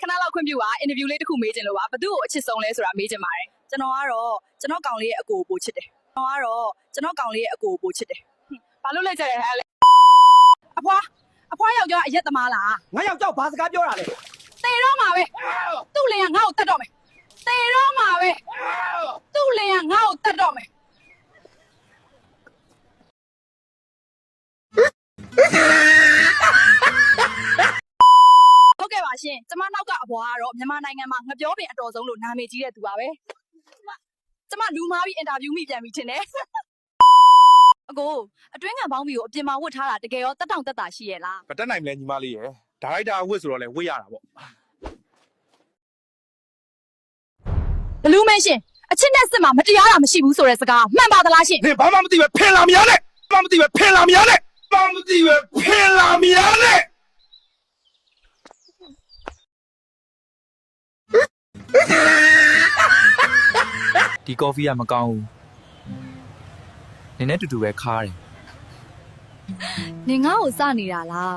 ခဏလောက်ခွင့်ပြုပါအင်တာဗျူးလေးတစ်ခုမေးချင်လို့ပါဘသူ့ကိုအချစ်ဆုံးလဲဆိုတာမေးချင်ပါတယ်ကျွန်တော်ကတော့ကျွန်တော်ကောင်လေးရဲ့အကိုကိုပိုချစ်တယ်ကျွန်တော်ကတော့ကျွန်တော်ကောင်လေးရဲ့အကိုကိုပိုချစ်တယ်ဟွန်းဘာလို့လဲကြတယ်ဟဲ့လေအဖွားအဖွားယောက်ျားအရက်သမားလားငါယောက်ျောက်ဘာစကားပြောတာလဲတေတော့မှာပဲ ရှင်ကျမနောက်ကအဘွားကတော့မြန်မာနိုင်ငံမှာငပြောပင်အတော်ဆုံးလို့နာမည်ကြီးတဲ့သူပါပဲကျမကျမလူမားပြီးအင်တာဗျူးမိပြန်ပြီထင်တယ်အကိုအတွင်းခံပေါင်းပြီးကိုအပြင်မှာဝတ်ထားတာတကယ်ရောတက်တောင့်တက်တာရှိရဲ့လားမတက်နိုင်မလဲညီမလေးရယ်ဒါရိုက်တာအဝတ်ဆိုတော့လဲဝတ်ရတာပေါ့ဘလူးမင်းရှင်အချစ်နဲ့စစ်မှာမတရားတာမရှိဘူးဆိုတဲ့စကားမှန်ပါသလားရှင်နင်ဘာမှမသိပဲဖင်လာမရနဲ့ဘာမှမသိပဲဖင်လာမရနဲ့ဘာမှမသိပဲဖင်လာမရနဲ့ ဒီကော်ဖီကမကောင်းဘူးနင်းနဲ့တူတူပဲခါတယ် နင်ငါ့ကိုစနေတာလား